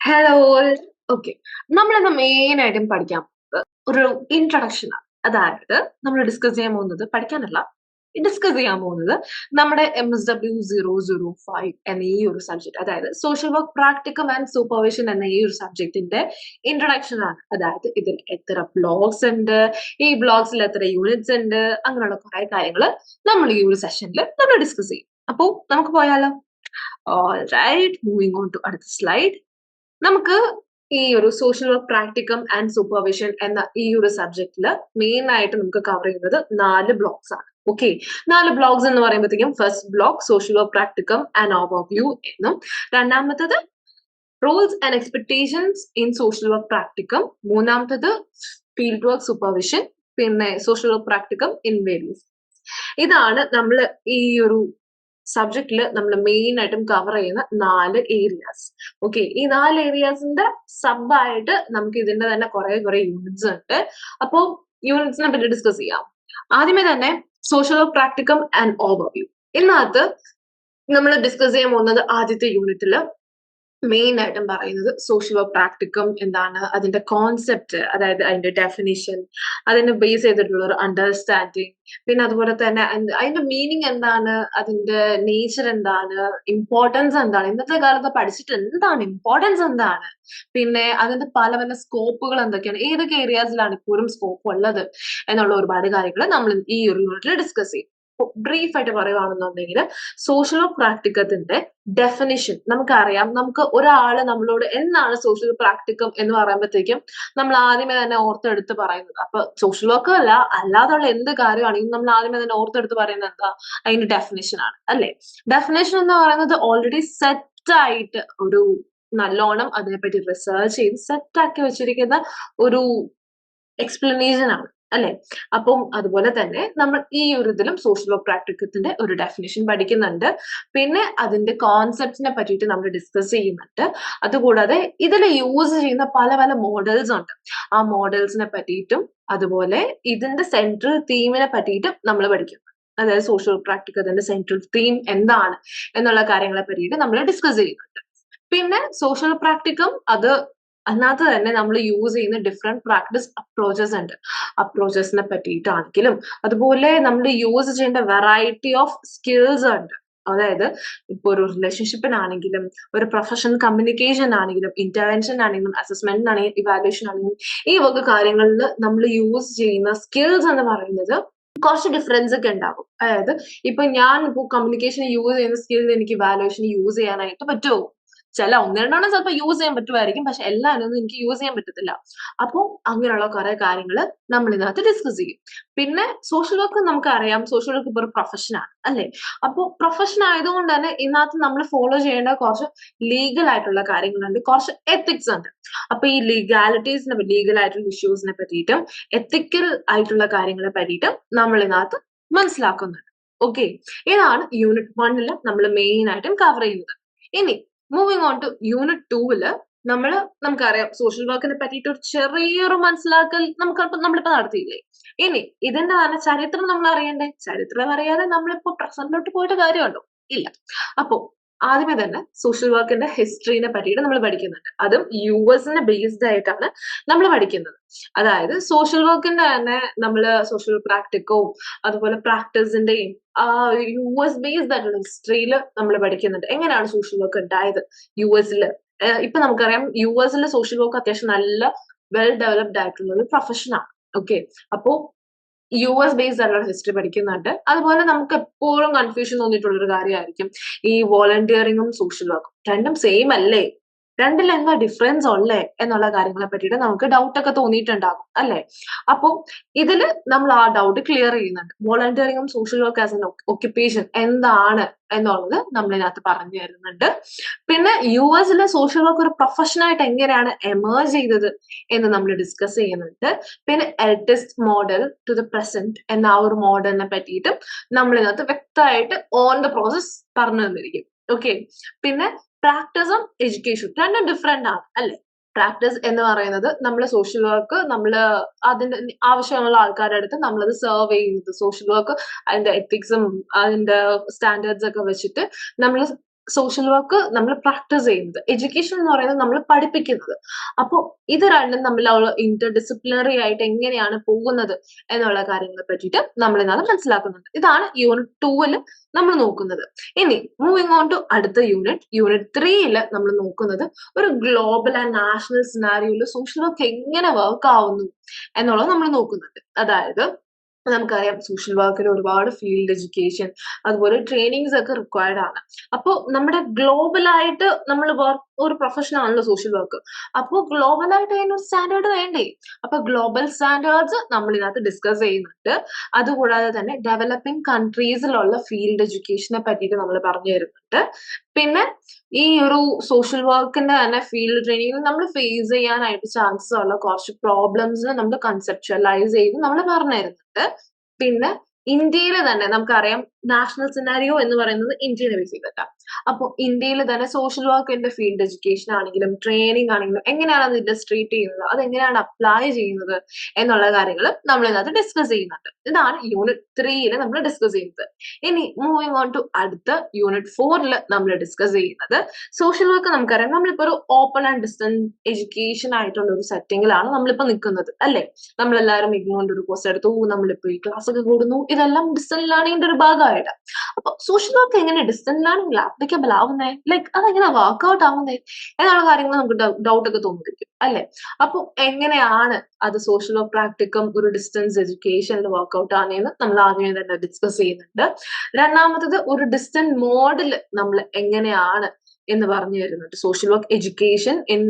Hello okay നമ്മളിന്ന് main ആയിട്ടും പഠിക്കാൻ ഒരു ഇൻട്രൊഡക്ഷൻ അതായത് നമ്മൾ ഡിസ്കസ് ചെയ്യാൻ പോകുന്നത് പഠിക്കാനല്ല ഡിസ്കസ് ചെയ്യാൻ പോകുന്നത് നമ്മുടെ M S W zero zero five എന്ന ഈ ഒരു സബ്ജക്ട് അതായത് social work practicum and supervision എന്ന ഈ ഒരു സബ്ജക്റ്റിന്റെ ഇൻട്രൊഡക്ഷൻ ആണ്. അതായത് ഇതിൽ എത്ര ബ്ലോഗ്സ് ഉണ്ട് ഈ ബ്ലോഗ്സിൽ എത്ര യൂണിറ്റ്സ് ഉണ്ട് അങ്ങനെയുള്ള കുറെ കാര്യങ്ങൾ നമ്മൾ ഈ ഒരു സെഷനിൽ നമ്മൾ ഡിസ്കസ് ചെയ്യും. അപ്പോൾ നമുക്ക് പോയാലോ? റൈറ്റ് മൂവിങ് ഓൺ ടു അടുത്ത സ്ലൈഡ് നമുക്ക് ഈ ഒരു social work practicum and supervision എന്ന ഈ ഒരു സബ്ജക്റ്റിൽ മെയിൻ ആയിട്ട് നമുക്ക് കവർ ചെയ്യുന്നത് നാല് ബ്ലോക്സ് ആണ്. ഓക്കെ നാല് ബ്ലോഗ്സ് എന്ന് പറയുമ്പോഴത്തേക്കും first block social work practicum and overview view എന്നും. രണ്ടാമത്തത് roles and expectations in social work practicum മൂന്നാമത്തത് ഫീൽഡ് വർക്ക് സൂപ്പർവിഷൻ പിന്നെ social work practicum in various ഇതാണ് നമ്മൾ ഈ ഒരു സബ്ജക്റ്റിൽ നമ്മൾ മെയിൻ ആയിട്ടും കവർ ചെയ്യുന്ന നാല് ഏരിയാസ് ഓക്കെ ഈ നാല് ഏരിയാസിന്റെ സബ് ആയിട്ട് നമുക്ക് ഇതിന്റെ തന്നെ കുറെ കുറെ യൂണിറ്റ്സ് ഉണ്ട്. അപ്പോൾ യൂണിറ്റ്സിനെ പറ്റി ഡിസ്കസ് ചെയ്യാം. ആദ്യമേ തന്നെ social work practicum and overview ഇതിനകത്ത് നമ്മൾ ഡിസ്കസ് ചെയ്യാൻ പോകുന്നത് ആദ്യത്തെ യൂണിറ്റിൽ മെയിൻ ആയിട്ടും പറയുന്നത് സോഷ്യൽ വർക്ക് പ്രാക്ടിക്കം എന്താണ് അതിന്റെ കോൺസെപ്റ്റ് അതായത് അതിന്റെ ഡെഫിനിഷൻ അതിനെ ബേസ് ചെയ്തിട്ടുള്ള ഒരു അണ്ടർസ്റ്റാൻഡിങ് പിന്നെ അതുപോലെ തന്നെ അതിന്റെ മീനിങ് എന്താണ് അതിന്റെ നേച്ചർ എന്താണ് ഇമ്പോർട്ടൻസ് എന്താണ്? ഇന്നത്തെ കാലത്ത് പഠിച്ചിട്ട് എന്താണ് ഇമ്പോർട്ടൻസ് എന്താണ്? പിന്നെ അതിന്റെ പല പല സ്കോപ്പുകൾ എന്തൊക്കെയാണ്? ഏതൊക്കെ ഏരിയാസിലാണ് ഇപ്പോഴും സ്കോപ്പ് ഉള്ളത്? എന്നുള്ള ഒരുപാട് കാര്യങ്ങൾ നമ്മൾ ഈ ഒരു യൂണിറ്റിൽ ഡിസ്കസ് ചെയ്യും. ബ്രീഫ് ആയിട്ട് പറയുകയാണെന്നുണ്ടെങ്കിൽ സോഷ്യൽ പ്രാക്ടിക്കത്തിന്റെ ഡെഫിനിഷൻ നമുക്കറിയാം. നമുക്ക് ഒരാൾ നമ്മളോട് എന്താണ് സോഷ്യൽ പ്രാക്ടിക്കം എന്ന് പറയുമ്പോഴത്തേക്കും നമ്മൾ ആദ്യമേ തന്നെ ഓർത്തെടുത്ത് പറയുന്നത്. അപ്പൊ സോഷ്യൽ വർക്ക് അല്ല അല്ലാതുള്ള എന്ത് കാര്യമാണെങ്കിലും നമ്മൾ ആദ്യമേ തന്നെ ഓർത്തെടുത്ത് പറയുന്നത് എന്താ? അതിന്റെ ഡെഫിനിഷൻ ആണ് അല്ലെ? ഡെഫിനേഷൻ എന്ന് പറയുന്നത് ഓൾറെഡി സെറ്റ് ആയിട്ട് ഒരു നല്ലോണം അതിനെപ്പറ്റി റിസർച്ച് ചെയ്ത് സെറ്റ് ആക്കി വെച്ചിരിക്കുന്ന ഒരു എക്സ്പ്ലനേഷൻ ആണ്. അല്ലെ? അപ്പം അതുപോലെ തന്നെ നമ്മൾ ഈ ഒരു ഇതിലും സോഷ്യൽ വർക്ക് പ്രാക്ടിക്കത്തിന്റെ ഒരു ഡെഫിനേഷൻ പഠിക്കുന്നുണ്ട്. പിന്നെ അതിന്റെ കോൺസെപ്റ്റിനെ പറ്റിയിട്ട് നമ്മൾ ഡിസ്കസ് ചെയ്യുന്നുണ്ട്. അതുകൂടാതെ ഇതിൽ യൂസ് ചെയ്യുന്ന പല പല മോഡൽസ് ഉണ്ട്. ആ മോഡൽസിനെ പറ്റിയിട്ടും അതുപോലെ ഇതിന്റെ സെൻട്രൽ തീമിനെ പറ്റിയിട്ടും നമ്മൾ പഠിക്കും. അതായത് സോഷ്യൽ പ്രാക്ടിക്കത്തിന്റെ സെൻട്രൽ തീം എന്താണ് എന്നുള്ള കാര്യങ്ങളെ പറ്റിയിട്ട് നമ്മൾ ഡിസ്കസ് ചെയ്യുന്നുണ്ട്. പിന്നെ സോഷ്യൽ പ്രാക്ടിക്കം അത് അതിനകത്ത് തന്നെ നമ്മൾ യൂസ് ചെയ്യുന്ന ഡിഫറെന്റ് പ്രാക്ടീസ് അപ്രോച്ചസ് ഉണ്ട്. അപ്രോച്ചസിനെ പറ്റിയിട്ടാണെങ്കിലും അതുപോലെ നമ്മൾ യൂസ് ചെയ്യേണ്ട വെറൈറ്റി ഓഫ് സ്കിൽസ് ഉണ്ട്. അതായത് ഇപ്പോൾ ഒരു റിലേഷൻഷിപ്പിനാണെങ്കിലും ഒരു പ്രൊഫഷണൽ കമ്മ്യൂണിക്കേഷൻ ആണെങ്കിലും ഇന്റർവെൻഷൻ ആണെങ്കിലും അസസ്മെന്റ് ആണെങ്കിലും ഇവാലുവേഷൻ ആണെങ്കിലും ഈ വക കാര്യങ്ങളിൽ നമ്മൾ യൂസ് ചെയ്യുന്ന സ്കിൽസ് എന്ന് പറയുന്നത് കുറച്ച് ഡിഫറൻസ് ഒക്കെ ഉണ്ടാവും അതായത് ഇപ്പൊ ഞാൻ ഇപ്പോൾ കമ്മ്യൂണിക്കേഷൻ യൂസ് ചെയ്യുന്ന സ്കിൽ എനിക്ക് വാലുവേഷൻ യൂസ് ചെയ്യാനായിട്ട് പറ്റുമോ ചില ഒന്ന് രണ്ടെണ്ണം ചിലപ്പോൾ യൂസ് ചെയ്യാൻ പറ്റുമായിരിക്കും. പക്ഷെ എല്ലാവരും എനിക്ക് യൂസ് ചെയ്യാൻ പറ്റത്തില്ല. അപ്പോൾ അങ്ങനെയുള്ള കുറെ കാര്യങ്ങൾ നമ്മൾ ഇതിനകത്ത് ഡിസ്കസ് ചെയ്യും. പിന്നെ സോഷ്യൽ വർക്ക് നമുക്കറിയാം. സോഷ്യൽ വർക്ക് ഇപ്പോൾ ഒരു പ്രൊഫഷനാണ് അല്ലേ? അപ്പോൾ പ്രൊഫഷൻ ആയതുകൊണ്ട് തന്നെ ഇതിനകത്ത് നമ്മൾ ഫോളോ ചെയ്യേണ്ട കുറച്ച് ലീഗൽ ആയിട്ടുള്ള കാര്യങ്ങളുണ്ട്. കുറച്ച് എത്തിക്സ് ഉണ്ട്. അപ്പൊ ഈ ലീഗാലിറ്റീസിനെ ലീഗൽ ആയിട്ടുള്ള ഇഷ്യൂസിനെ പറ്റിയിട്ടും എത്തിക്കൽ ആയിട്ടുള്ള കാര്യങ്ങളെ പറ്റിയിട്ടും നമ്മൾ ഇതിനകത്ത് മനസ്സിലാക്കുന്നുണ്ട്. ഓക്കെ ഇതാണ് യൂണിറ്റ് വണ്ണിൽ നമ്മൾ മെയിൻ ആയിട്ടും കവർ ചെയ്യുന്നത്. ഇനി മൂവിങ് ഓൺ ടു യൂണിറ്റ് ടൂവിൽ നമ്മൾ നമുക്കറിയാം സോഷ്യൽ വർക്കിനെ പറ്റിയിട്ട് ഒരു ചെറിയൊരു മനസ്സിലാക്കൽ നമുക്ക് നമ്മളിപ്പോ നടത്തിയില്ലേ? ഇനി ഇതിന്റെ തന്നെ ചരിത്രം നമ്മൾ അറിയണ്ടേ? ചരിത്രം അറിയാതെ നമ്മളിപ്പോ പ്രസന്റിലോട്ട് പോയിട്ട് കാര്യമുണ്ടോ? ഇല്ല. അപ്പോ ആദ്യമേ തന്നെ സോഷ്യൽ വർക്കിന്റെ ഹിസ്റ്ററിനെ പറ്റിയിട്ട് നമ്മൾ പഠിക്കുന്നുണ്ട്. അതും യു എസിനെ ബേസ്ഡ് ആയിട്ടാണ് നമ്മൾ പഠിക്കുന്നത്. അതായത് സോഷ്യൽ വർക്കിന്റെ തന്നെ നമ്മൾ സോഷ്യൽ പ്രാക്ടിക്കോ അതുപോലെ പ്രാക്ടീസിന്റെയും യു എസ് ബേസ്ഡ് ആയിട്ടുള്ള ഹിസ്റ്ററിയിൽ നമ്മൾ പഠിക്കുന്നുണ്ട്. എങ്ങനെയാണ് സോഷ്യൽ വർക്ക് ഉണ്ടായത് യു എസിൽ ഇപ്പൊ നമുക്കറിയാം യു എസിലെ സോഷ്യൽ വർക്ക് അത്യാവശ്യം നല്ല വെൽ ഡെവലപ്ഡ് ആയിട്ടുള്ള ഒരു പ്രൊഫഷനാണ് ഓക്കെ അപ്പോ യു എസ് ബേസ്ഡ് ആയിട്ടുള്ള ഹിസ്റ്ററി പഠിക്കുന്നുണ്ട്. അതുപോലെ നമുക്ക് എപ്പോഴും കൺഫ്യൂഷൻ തോന്നിയിട്ടുള്ള ഒരു കാര്യമായിരിക്കും ഈ വോളണ്ടിയറിങ്ങും സോഷ്യൽ വർക്കും രണ്ടും സെയിം അല്ലേ? രണ്ടിൽ എന്താ ഡിഫറൻസ് ഉള്ളേ എന്നുള്ള കാര്യങ്ങളെ പറ്റിയിട്ട് നമുക്ക് ഡൗട്ട് ഒക്കെ തോന്നിയിട്ടുണ്ടാകും അല്ലെ? അപ്പൊ ഇതിൽ നമ്മൾ ആ ഡൗട്ട് ക്ലിയർ ചെയ്യുന്നുണ്ട്. വോളണ്ടിയറിംഗും social work as an occupation എന്താണ് എന്നുള്ളത് നമ്മൾ ഇതിനകത്ത് പറഞ്ഞു തരുന്നുണ്ട്. പിന്നെ യു എസിലെ സോഷ്യൽ വർക്ക് ഒരു പ്രൊഫഷനായിട്ട് എങ്ങനെയാണ് എമേർജ് ചെയ്തത് എന്ന് നമ്മൾ ഡിസ്കസ് ചെയ്യുന്നുണ്ട്. പിന്നെ eldest model to the present എന്ന ആ ഒരു മോഡലിനെ പറ്റിയിട്ടും നമ്മൾ ഇതിനകത്ത് വ്യക്തമായിട്ട് ഓൺ ദ പ്രോസസ് പറഞ്ഞു തന്നിരിക്കും. ഓക്കെ പിന്നെ പ്രാക്ടീസും എഡ്യൂക്കേഷനും രണ്ടും ഡിഫറെന്റ് ആണ് അല്ലെ? പ്രാക്ടീസ് എന്ന് പറയുന്നത് നമ്മൾ സോഷ്യൽ വർക്ക് നമ്മൾ അതിന്റെ ആവശ്യമുള്ള ആൾക്കാരുടെ അടുത്ത് നമ്മളത് സെർവ് ചെയ്യുന്നത്. സോഷ്യൽ വർക്ക് അതിന്റെ എത്തിക്സും അതിന്റെ സ്റ്റാൻഡേർഡ്സ് ഒക്കെ വെച്ചിട്ട് നമ്മൾ സോഷ്യൽ വർക്ക് നമ്മൾ പ്രാക്ടീസ് ചെയ്യുന്നത്. എഡ്യൂക്കേഷൻ എന്ന് പറയുന്നത് നമ്മൾ പഠിപ്പിക്കുന്നത്. അപ്പോൾ ഇത് രണ്ടും തമ്മിലുള്ള ഇന്റർ ഡിസിപ്ലിനറി ആയിട്ട് എങ്ങനെയാണ് പോകുന്നത് എന്നുള്ള കാര്യങ്ങളെ പറ്റിയിട്ട് നമ്മൾ ഇന്നാണ് മനസ്സിലാക്കുന്നുണ്ട്. ഇതാണ് യൂണിറ്റ് ടൂവിൽ നമ്മൾ നോക്കുന്നത്. ഇനി മൂവിങ് ഓൺ ടു അടുത്ത യൂണിറ്റ് യൂണിറ്റ് ത്രീയിൽ നമ്മൾ നോക്കുന്നത് ഒരു ഗ്ലോബൽ ആൻഡ് നാഷണൽ സിനാരിയോയിൽ സോഷ്യൽ വർക്ക് എങ്ങനെ വർക്ക് ആവുന്നു എന്നുള്ളത് നമ്മൾ നോക്കുന്നുണ്ട്. അതായത് നമുക്കറിയാം സോഷ്യൽ വർക്കിൽ ഒരുപാട് ഫീൽഡ് എഡ്യൂക്കേഷൻ അതുപോലെ ട്രെയിനിങ്സ് ഒക്കെ റിക്വയർഡ് ആണ്. അപ്പോൾ നമ്മുടെ ഗ്ലോബലായിട്ട് നമ്മൾ ഒരു പ്രൊഫഷൻ ആണല്ലോ സോഷ്യൽ വർക്ക് അപ്പോൾ ഗ്ലോബലായിട്ട് അതിന് ഒരു സ്റ്റാൻഡേർഡ് വേണ്ടേ? അപ്പൊ ഗ്ലോബൽ സ്റ്റാൻഡേർഡ്സ് നമ്മൾ ഇതിനകത്ത് ഡിസ്കസ് ചെയ്യുന്നുണ്ട്. അതുകൂടാതെ തന്നെ ഡെവലപ്പിംഗ് കൺട്രീസിലുള്ള ഫീൽഡ് എഡ്യൂക്കേഷനെ പറ്റിയിട്ട് നമ്മൾ പറഞ്ഞു തരുന്നുണ്ട്. പിന്നെ ഈ ഒരു സോഷ്യൽ വർക്കിന്റെ തന്നെ ഫീൽഡ് ട്രെയിനിങ്ങിൽ നമ്മൾ ഫേസ് ചെയ്യാനായിട്ട് ചാൻസസ് ഉള്ള കുറച്ച് പ്രോബ്ലംസ് നമ്മൾ കൺസെപ്ച്വലൈസ് ചെയ്ത് നമ്മൾ പറഞ്ഞു തരുന്നുണ്ട് പിന്നെ ഇന്ത്യയിൽ തന്നെ നമുക്കറിയാം നാഷണൽ സിനാരിയോ എന്ന് പറയുന്നത് ഇന്ത്യയിൽ ബേസ് ചെയ്തിട്ടാണ് അപ്പോൾ ഇന്ത്യയിൽ തന്നെ സോഷ്യൽ വർക്കിന്റെ ഫീൽഡ് എഡ്യൂക്കേഷൻ ആണെങ്കിലും ട്രെയിനിങ് ആണെങ്കിലും എങ്ങനെയാണ് അത് ഇൻഡസ്ട്രീറ്റ് ചെയ്യുന്നത്? അത് എങ്ങനെയാണ് അപ്ലൈ ചെയ്യുന്നത്? എന്നുള്ള കാര്യങ്ങൾ നമ്മൾ ഇതിനകത്ത് ഡിസ്കസ് ചെയ്യുന്നുണ്ട്. ഇതാണ് യൂണിറ്റ് ത്രീയിൽ നമ്മൾ ഡിസ്കസ് ചെയ്യുന്നത്. ഇനി മൂവിങ് ഓൺ ടു അടുത്ത യൂണിറ്റ് ഫോറിൽ നമ്മൾ ഡിസ്കസ് ചെയ്യുന്നത്. സോഷ്യൽ വർക്ക് നമുക്കറിയാം. നമ്മളിപ്പോ ഒരു ഓപ്പൺ ആൻഡ് ഡിസ്റ്റൻസ് എഡ്യൂക്കേഷൻ ആയിട്ടുള്ള ഒരു സെറ്റിംഗിലാണ് നമ്മളിപ്പോ നിൽക്കുന്നത് അല്ലെ? നമ്മളെല്ലാവരും ഇഗ്നോന്റെ ഒരു കോഴ്സ് എടുത്തു നമ്മളിപ്പോ ഈ ക്ലാസ് ഒക്കെ കൂടുന്നു. ഇതെല്ലാം ഡിസ്റ്റൻസ് ലേണിംഗിന്റെ ഒരു ഭാഗമായിട്ട്. അപ്പൊ സോഷ്യൽ വർക്ക് എങ്ങനെ ഡിസ്റ്റൻസ് ലേണിംഗിൽ ആപ്ലിക്കബിൾ ആവുന്നേ ലൈക്ക് അതെങ്ങനെ വർക്ക്ഔട്ട് ആവുന്നേ? എന്നുള്ള കാര്യങ്ങൾ നമുക്ക് ഡൗട്ട് ഒക്കെ തോന്നിരിക്കും അല്ലെ? അപ്പൊ എങ്ങനെയാണ് അത് സോഷ്യൽ വർക്ക് പ്രാക്ടിക്കും ഒരു ഡിസ്റ്റൻസ് എഡ്യൂക്കേഷനിൽ വർക്ക്ഔട്ട് ആണെന്ന് നമ്മൾ ആദ്യമേ തന്നെ ഡിസ്കസ് ചെയ്യുന്നുണ്ട്. രണ്ടാമത്തത് ഒരു ഡിസ്റ്റൻസ് മോഡൽ നമ്മൾ എങ്ങനെയാണ് എന്ന് പറഞ്ഞു വരുന്നുണ്ട് social work education in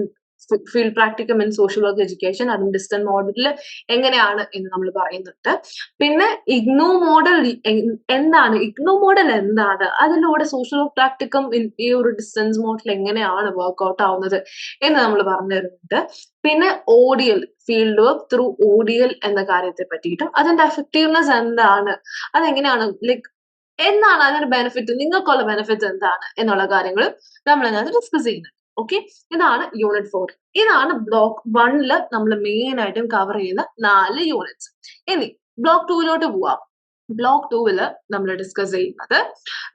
field practicum in social work education അതും ഡിസ്റ്റൻസ് മോഡലിൽ എങ്ങനെയാണ് എന്ന് നമ്മൾ പറയുന്നുണ്ട്. പിന്നെ ഇഗ്നോ മോഡൽ എന്താണ്? ഇഗ്നോ മോഡൽ എന്താണ്? അതിലൂടെ സോഷ്യൽ വർക്ക് പ്രാക്ടിക്കം ഈ ഒരു ഡിസ്റ്റൻസ് മോഡൽ എങ്ങനെയാണ് വർക്ക്ഔട്ട് ആവുന്നത് എന്ന് നമ്മൾ പറഞ്ഞു തരുന്നുണ്ട്. പിന്നെ ODL field work through ODL എന്ന കാര്യത്തെ പറ്റിയിട്ടും അതിന്റെ എഫക്റ്റീവ്നെസ് എന്താണ്? അതെങ്ങനെയാണ്? ലൈക്ക് എന്താണ് അതിന്റെ ബെനിഫിറ്റ് നിങ്ങൾക്കുള്ള ബെനിഫിറ്റ് എന്താണ്? എന്നുള്ള കാര്യങ്ങളും നമ്മൾ അതിനകത്ത് ഡിസ്കസ് ചെയ്യുന്നുണ്ട്. ഓക്കെ ഇതാണ് യൂണിറ്റ് ഫോർ ഇതാണ് ബ്ലോക്ക് വണ്ണിൽ നമ്മൾ മെയിൻ ആയിട്ടും കവർ ചെയ്യുന്ന നാല് യൂണിറ്റ്സ് ഇനി ബ്ലോക്ക് ടൂവിലോട്ട് പോവാം. ബ്ലോക്ക് ടൂവിൽ നമ്മൾ ഡിസ്കസ് ചെയ്യുന്നത്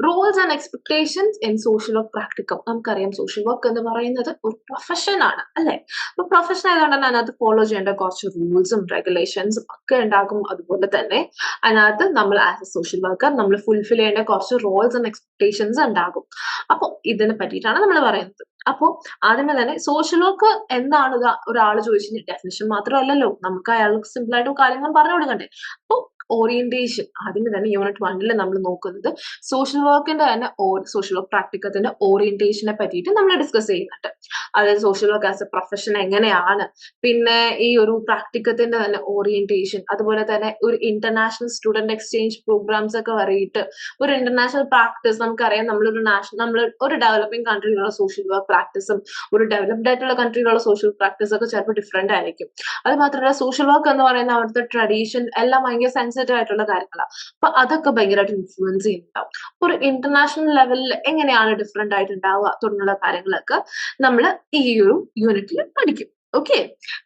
rules and expectations in social work practicum നമുക്കറിയാം സോഷ്യൽ വർക്ക് എന്ന് പറയുന്നത് ഒരു പ്രൊഫഷൻ ആണ് അല്ലെ? അപ്പൊ പ്രൊഫഷൻ ആയതുകൊണ്ട് തന്നെ അതിനകത്ത് ഫോളോ ചെയ്യേണ്ട കുറച്ച് റൂൾസും റെഗുലേഷൻസും ഒക്കെ ഉണ്ടാകും. അതുപോലെ തന്നെ അതിനകത്ത് നമ്മൾ ആസ് എ സോഷ്യൽ വർക്കർ നമ്മൾ ഫുൾഫിൽ ചെയ്യേണ്ട കുറച്ച് റോൾസ് ആൻഡ് എക്സ്പെക്ടേഷൻസ് ഉണ്ടാകും. അപ്പോൾ ഇതിനെ പറ്റിയിട്ടാണ് നമ്മൾ പറയുന്നത്. അപ്പോ ആദ്യമേ തന്നെ സോഷ്യൽ വർക്ക് എന്താണ് ഒരാൾ ചോദിച്ചു ഡെഫിനിഷൻ മാത്രമല്ലല്ലോ. നമുക്ക് അയാൾക്ക് സിമ്പിൾ ആയിട്ട് കാര്യങ്ങൾ പറഞ്ഞു കൊടുക്കണ്ടേ അപ്പോൾ ഓറിയന്റേഷൻ അതിന് തന്നെ യൂണിറ്റ് വണ്ണിൽ നമ്മൾ നോക്കുന്നത് സോഷ്യൽ വർക്കിന്റെ തന്നെ സോഷ്യൽ വർക്ക് പ്രാക്ടിക്കത്തിന്റെ ഓറിയന്റേഷനെ പറ്റിയിട്ട് നമ്മൾ ഡിസ്കസ് ചെയ്യുന്നുണ്ട്. അതായത് social work as a profession എങ്ങനെയാണ്? പിന്നെ ഈ ഒരു പ്രാക്ടിക്കത്തിന്റെ തന്നെ ഓറിയന്റേഷൻ അതുപോലെ തന്നെ ഒരു ഇന്റർനാഷണൽ സ്റ്റുഡന്റ് എക്സ്ചേഞ്ച് പ്രോഗ്രാംസ് ഒക്കെ വരെയിട്ട് ഒരു ഇന്റർനാഷണൽ പ്രാക്ടീസ് നമുക്കറിയാം. നമ്മളൊരു നാഷണൽ നമ്മൾ ഒരു ഡെവലപ്പിംഗ് കൺട്രിയിലുള്ള സോഷ്യൽ വർക്ക് പ്രാക്ടീസും ഒരു ഡെവലപ്ഡ് ആയിട്ടുള്ള കൺട്രിയിലുള്ള സോഷ്യൽ പ്രാക്ടീസ് ഒക്കെ ചിലപ്പോൾ ഡിഫറെന്റ് ആയിരിക്കും. അത് മാത്രമല്ല സോഷ്യൽ വർക്ക് എന്ന് പറയുന്ന അവിടുത്തെ ട്രഡീഷൻ എല്ലാം ഭയങ്കര സെൻസിറ്റീവ് ആയിട്ടുള്ള കാര്യങ്ങളാണ് അപ്പൊ അതൊക്കെ ഭയങ്കരമായിട്ട് ഇൻഫ്ലുവൻസ് ചെയ്യുന്നുണ്ടാവും. ഒരു ഇന്റർനാഷണൽ ലെവലിൽ എങ്ങനെയാണ് ഡിഫറെന്റ് ആയിട്ട് ഉണ്ടാവുക തുടങ്ങിയുള്ള കാര്യങ്ങളൊക്കെ നമ്മൾ ഈ ഒരു യൂണിറ്റിൽ പഠിക്കും. ഓക്കെ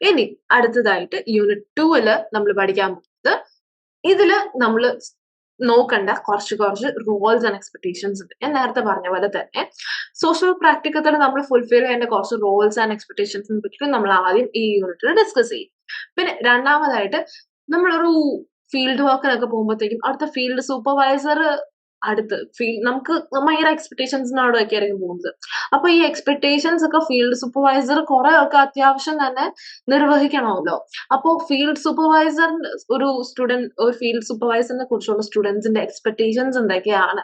ഇനി അടുത്തതായിട്ട് യൂണിറ്റ് ടൂവിൽ നമ്മൾ പഠിക്കാൻ പോകുന്നത് ഇതിൽ നമ്മൾ നോക്കണ്ട കുറച്ച് കുറച്ച് റോൾസ് ആൻഡ് എക്സ്പെക്ടേഷൻസ് ഉണ്ട്. ഞാൻ നേരത്തെ പറഞ്ഞ പോലെ തന്നെ സോഷ്യൽ പ്രാക്ടിക്കത്തിൽ നമ്മൾ ഫുൾഫിൽ ചെയ്യേണ്ട കുറച്ച് റോൾസ് ആൻഡ് എക്സ്പെക്ടേഷൻസിനെ പറ്റി നമ്മൾ ആദ്യം ഈ യൂണിറ്റിൽ ഡിസ്കസ് ചെയ്യും. പിന്നെ രണ്ടാമതായിട്ട് നമ്മളൊരു ഫീൽഡ് വർക്കിനൊക്കെ പോകുമ്പോഴത്തേക്കും അവിടുത്തെ ഫീൽഡ് സൂപ്പർവൈസർ അടുത്ത് ഫീൽ നമുക്ക് ഭയങ്കര എക്സ്പെക്ടേഷൻസിനോട് ഒക്കെ ആയിരിക്കും പോകുന്നത്. അപ്പൊ ഈ എക്സ്പെക്ടേഷൻസ് ഒക്കെ ഫീൽഡ് സൂപ്പർവൈസർ കുറെ ഒക്കെ അത്യാവശ്യം തന്നെ നിർവഹിക്കണമല്ലോ. അപ്പോ ഫീൽഡ് സൂപ്പർവൈസർ ഒരു സ്റ്റുഡന്റ് ഒരു ഫീൽഡ് സൂപ്പർവൈസറിനെ കുറിച്ചുള്ള സ്റ്റുഡൻസിന്റെ എക്സ്പെക്ടേഷൻസ് എന്തൊക്കെയാണ്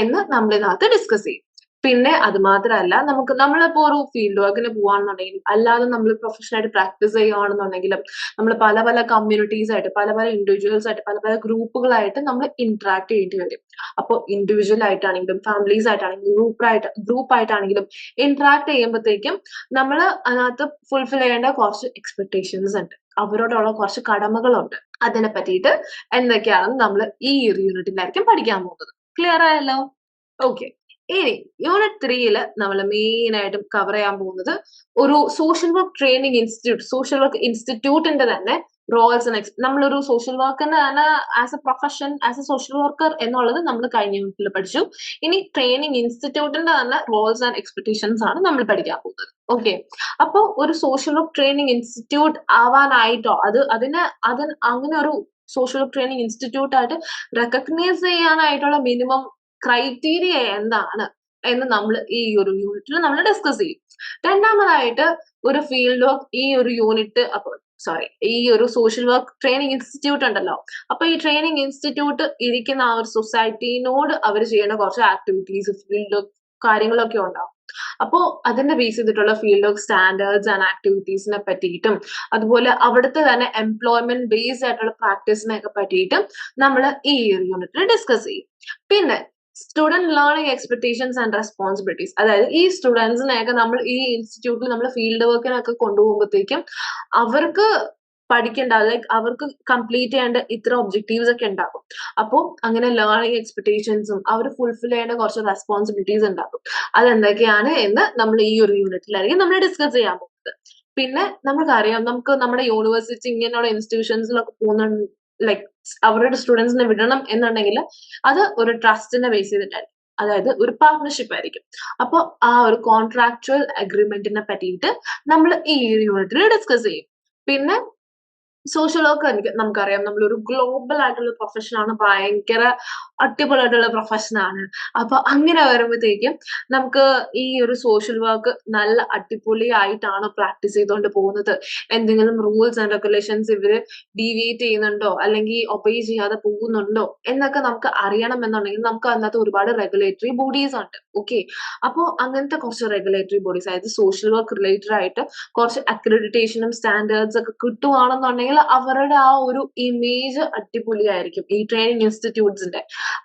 എന്ന് നമ്മൾ ഇതിനകത്ത് ഡിസ്കസ് ചെയ്യും. പിന്നെ അത് മാത്രമല്ല നമുക്ക് നമ്മളിപ്പോ ഒരു ഫീൽഡ് വർക്കിന് പോവാണെന്നുണ്ടെങ്കിലും അല്ലാതെ നമ്മൾ പ്രൊഫഷണൽ ആയിട്ട് പ്രാക്ടീസ് ചെയ്യുകയാണെന്നുണ്ടെങ്കിലും നമ്മൾ പല പല കമ്മ്യൂണിറ്റീസ് ആയിട്ട് പല പല ഇൻഡിവിജ്വൽസ് ആയിട്ട് പല പല ഗ്രൂപ്പുകളായിട്ട് നമ്മൾ ഇന്ററാക്ട് ചെയ്യേണ്ടി വരും. അപ്പോൾ ഇൻഡിവിജ്വൽ ആയിട്ടാണെങ്കിലും ഫാമിലീസ് ആയിട്ടാണെങ്കിലും ഗ്രൂപ്പായിട്ട് ഗ്രൂപ്പ് ആയിട്ടാണെങ്കിലും ഇന്ററാക്ട് ചെയ്യുമ്പോഴത്തേക്കും നമ്മൾ അതിനകത്ത് ഫുൾഫിൽ ചെയ്യേണ്ട കുറച്ച് എക്സ്പെക്ടേഷൻസ് ഉണ്ട്. അവരോടുള്ള കുറച്ച് കടമകളുണ്ട്. അതിനെ പറ്റിയിട്ട് എന്തൊക്കെയാണെന്ന് നമ്മൾ ഈ ഒരു യൂണിറ്റിലായിരിക്കും പഠിക്കാൻ പോകുന്നത്. ക്ലിയർ ആയല്ലോ? ഓക്കെ ഇനി യൂണിറ്റ് ത്രീയിൽ നമ്മൾ മെയിൻ ആയിട്ടും കവർ ചെയ്യാൻ പോകുന്നത് ഒരു social work training institute social work ഇൻസ്റ്റിറ്റ്യൂട്ടിന്റെ തന്നെ റോൾസ് ആൻഡ് നമ്മളൊരു സോഷ്യൽ വർക്കിന്റെ തന്നെ as a profession as a social worker എന്നുള്ളത് നമ്മൾ കഴിഞ്ഞ യൂണിറ്റിൽ പഠിച്ചു. ഇനി ട്രെയിനിങ് ഇൻസ്റ്റിറ്റ്യൂട്ടിന്റെ തന്നെ റോൾസ് ആൻഡ് എക്സ്പെക്ടേഷൻസ് ആണ് നമ്മൾ പഠിക്കാൻ പോകുന്നത്. ഓക്കെ അപ്പോൾ ഒരു സോഷ്യൽ വർക്ക് ട്രെയിനിങ് ഇൻസ്റ്റിറ്റ്യൂട്ട് ആവാനായിട്ടോ അത് അതിന് അതിന് അങ്ങനെ ഒരു സോഷ്യൽ ട്രെയിനിങ് ഇൻസ്റ്റിറ്റ്യൂട്ട് ആയിട്ട് റെക്കഗ്നൈസ് ചെയ്യാനായിട്ടുള്ള മിനിമം ക്രൈറ്റീരിയ എന്താണ് എന്ന് നമ്മൾ ഈ ഒരു യൂണിറ്റിൽ നമ്മൾ ഡിസ്കസ് ചെയ്യും. രണ്ടാമതായിട്ട് ഒരു ഫീൽഡ് വർക്ക് ഈ ഒരു യൂണിറ്റ് അപ്പോൾ സോറി ഈ ഒരു സോഷ്യൽ വർക്ക് ട്രെയിനിങ് ഇൻസ്റ്റിറ്റ്യൂട്ട് ഉണ്ടല്ലോ. അപ്പൊ ഈ ട്രെയിനിങ് ഇൻസ്റ്റിറ്റ്യൂട്ട് ഇരിക്കുന്ന ആ ഒരു സൊസൈറ്റിനോട് അവർ ചെയ്യുന്ന കുറച്ച് ആക്ടിവിറ്റീസ് ഫീൽഡ് കാര്യങ്ങളൊക്കെ ഉണ്ടാവും. അപ്പോ അതിന്റെ ബേസ് ചെയ്തിട്ടുള്ള ഫീൽഡ് വർക്ക് സ്റ്റാൻഡേർഡ്സ് ആൻഡ് ആക്ടിവിറ്റീസിനെ പറ്റിയിട്ടും അതുപോലെ അവിടുത്തെ തന്നെ എംപ്ലോയ്മെന്റ് ബേസ്ഡ് ആയിട്ടുള്ള പ്രാക്ടീസിനെ ഒക്കെ പറ്റിയിട്ടും നമ്മൾ ഈ ഒരു യൂണിറ്റിൽ ഡിസ്കസ് ചെയ്യും. പിന്നെ student learning expectations and responsibilities അതായത് ഈ സ്റ്റുഡൻസിനെയൊക്കെ നമ്മൾ ഈ ഇൻസ്റ്റിറ്റ്യൂട്ടിൽ നമ്മൾ ഫീൽഡ് വർക്കിനൊക്കെ കൊണ്ടുപോകുമ്പോഴത്തേക്കും അവർക്ക് പഠിക്കേണ്ട ലൈക്ക് അവർക്ക് കംപ്ലീറ്റ് ചെയ്യേണ്ട ഇത്ര ഒബ്ജക്റ്റീവ്സ് ഒക്കെ ഉണ്ടാകും. അപ്പോൾ അങ്ങനെ ലേണിംഗ് എക്സ്പെക്ടേഷൻസും അവർ ഫുൾഫിൽ ചെയ്യേണ്ട കുറച്ച് റെസ്പോൺസിബിലിറ്റീസ് ഉണ്ടാകും. അതെന്തൊക്കെയാണ് എന്ന് നമ്മൾ ഈ ഒരു യൂണിറ്റിലായിരിക്കും നമ്മൾ ഡിസ്കസ് ചെയ്യാൻ പോകുന്നത്. പിന്നെ നമുക്കറിയാം നമുക്ക് നമ്മുടെ യൂണിവേഴ്സിറ്റി ഇങ്ങനെയുള്ള ഇൻസ്റ്റിറ്റ്യൂഷൻസിലൊക്കെ പോകുന്ന ലൈക്ക് അവരുടെ സ്റ്റുഡൻസിനെ വിടണം എന്നുണ്ടെങ്കിൽ അത് ഒരു ട്രസ്റ്റിനെ ബേസ് ചെയ്തിട്ടായിരിക്കും അതായത് ഒരു പാർട്ട്ണർഷിപ്പ് ആയിരിക്കും. അപ്പോൾ ആ ഒരു കോൺട്രാക്ച്വൽ അഗ്രിമെന്റിനെ പറ്റിയിട്ട് നമ്മൾ ഈ യൂണിറ്റിൽ ഡിസ്കസ് ചെയ്യും. പിന്നെ സോഷ്യൽ വർക്ക് നമുക്കറിയാം. നമ്മളൊരു ഗ്ലോബൽ ആയിട്ടുള്ള പ്രൊഫഷനാണ് ഭയങ്കര അടിപൊളിയായിട്ടുള്ള പ്രൊഫഷനാണ് അപ്പൊ അങ്ങനെ വരുമ്പോഴത്തേക്കും നമുക്ക് ഈ ഒരു സോഷ്യൽ വർക്ക് നല്ല അടിപൊളിയായിട്ടാണ് പ്രാക്ടീസ് ചെയ്തുകൊണ്ട് പോകുന്നത്. എന്തെങ്കിലും റൂൾസ് ആൻഡ് റെഗുലേഷൻസ് ഇവർ ഡീവിയേറ്റ് ചെയ്യുന്നുണ്ടോ? അല്ലെങ്കിൽ ഒബേ ചെയ്യാതെ പോകുന്നുണ്ടോ? എന്നൊക്കെ നമുക്ക് അറിയണം എന്നുണ്ടെങ്കിൽ നമുക്ക് അതിനകത്ത് ഒരുപാട് റെഗുലേറ്ററി ബോഡീസ് ഉണ്ട്. ഓക്കെ അപ്പോൾ അങ്ങനത്തെ കുറച്ച് റെഗുലേറ്ററി ബോഡീസ് അതായത് സോഷ്യൽ വർക്ക് റിലേറ്റഡ് ആയിട്ട് കുറച്ച് അക്രഡിറ്റേഷനും സ്റ്റാൻഡേർഡ്സ് ഒക്കെ കിട്ടുവാണെന്നുണ്ടെങ്കിൽ അവരുടെ ആ ഒരു ഇമേജ് അടിപൊളിയായിരിക്കും. ഈ ട്രെയിനിങ് ഇൻസ്റ്റിറ്റ്യൂട്ട്സിന്റെ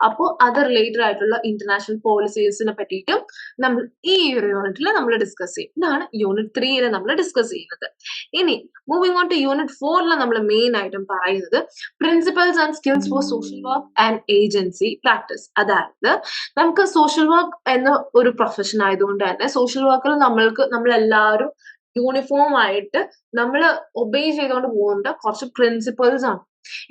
അപ്പോൾ അത് റിലേറ്റഡ് ആയിട്ടുള്ള ഇന്റർനാഷണൽ പോളിസീസിനെ പറ്റിയിട്ടും നമ്മൾ ഈ ഒരു യൂണിറ്റിൽ നമ്മൾ ഡിസ്കസ് ചെയ്യും. ഇതാണ് യൂണിറ്റ് ത്രീയിൽ നമ്മൾ ഡിസ്കസ് ചെയ്യുന്നത്. ഇനി മൂവിങ് ഓൺ ടു യൂണിറ്റ് ഫോറിൽ നമ്മൾ മെയിൻ ആയിട്ടും പറയുന്നത് principles and skills for social work and agency practice അതായത് നമുക്ക് സോഷ്യൽ വർക്ക് എന്ന ഒരു പ്രൊഫഷൻ ആയതുകൊണ്ട് തന്നെ സോഷ്യൽ വർക്കിൽ നമ്മൾക്ക് നമ്മളെല്ലാവരും യൂണിഫോം ആയിട്ട് നമ്മൾ ഒബേ ചെയ്തുകൊണ്ട് പോകേണ്ട കുറച്ച് പ്രിൻസിപ്പൽസ് ആണ്.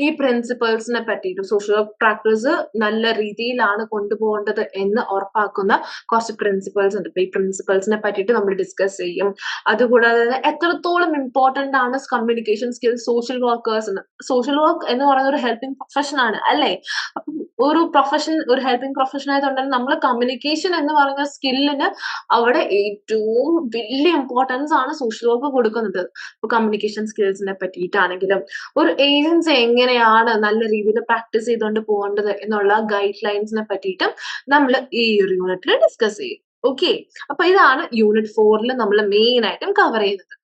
ഈ പ്രിൻസിപ്പൾസിനെ പറ്റിയിട്ട് സോഷ്യൽ വർക്ക് പ്രാക്ടീസ് നല്ല രീതിയിലാണ് കൊണ്ടുപോകേണ്ടത് എന്ന് ഉറപ്പാക്കുന്ന കുറച്ച് പ്രിൻസിപ്പൾസ് ഉണ്ട്. ഈ പ്രിൻസിപ്പൾസിനെ പറ്റിയിട്ട് നമ്മൾ ഡിസ്കസ് ചെയ്യും. അതുകൂടാതെ തന്നെ എത്രത്തോളം ഇമ്പോർട്ടന്റ് ആണ് കമ്മ്യൂണിക്കേഷൻ സ്കിൽസ് സോഷ്യൽ വർക്കേഴ്സിന് സോഷ്യൽ വർക്ക് എന്ന് പറയുന്ന ഒരു ഹെൽപ്പിംഗ് പ്രൊഫഷൻ ആണ് അല്ലേ? അപ്പം ഒരു പ്രൊഫഷൻ ഒരു ഹെൽപ്പിംഗ് പ്രൊഫഷൻ ആയതുകൊണ്ട് നമ്മൾ കമ്മ്യൂണിക്കേഷൻ എന്ന് പറഞ്ഞ സ്കില്ലിന് അവിടെ ഏറ്റവും വലിയ ഇമ്പോർട്ടൻസ് ആണ് സോഷ്യൽ വർക്ക് കൊടുക്കുന്നത്. ഇപ്പൊ കമ്മ്യൂണിക്കേഷൻ സ്കിൽസിനെ പറ്റിയിട്ടാണെങ്കിലും ഒരു ഏജൻസി എങ്ങനെയാണ് നല്ല രീതിയിൽ പ്രാക്ടീസ് ചെയ്തുകൊണ്ട് പോകേണ്ടത് എന്നുള്ള ഗൈഡ് ലൈൻസിനെ പറ്റിയിട്ടും നമ്മൾ ഈ ഒരു യൂണിറ്റിൽ ഡിസ്കസ് ചെയ്യും. ഓക്കെ അപ്പൊ ഇതാണ് യൂണിറ്റ് ഫോറിൽ നമ്മൾ മെയിൻ ആയിട്ടും കവർ ചെയ്യുന്നത്.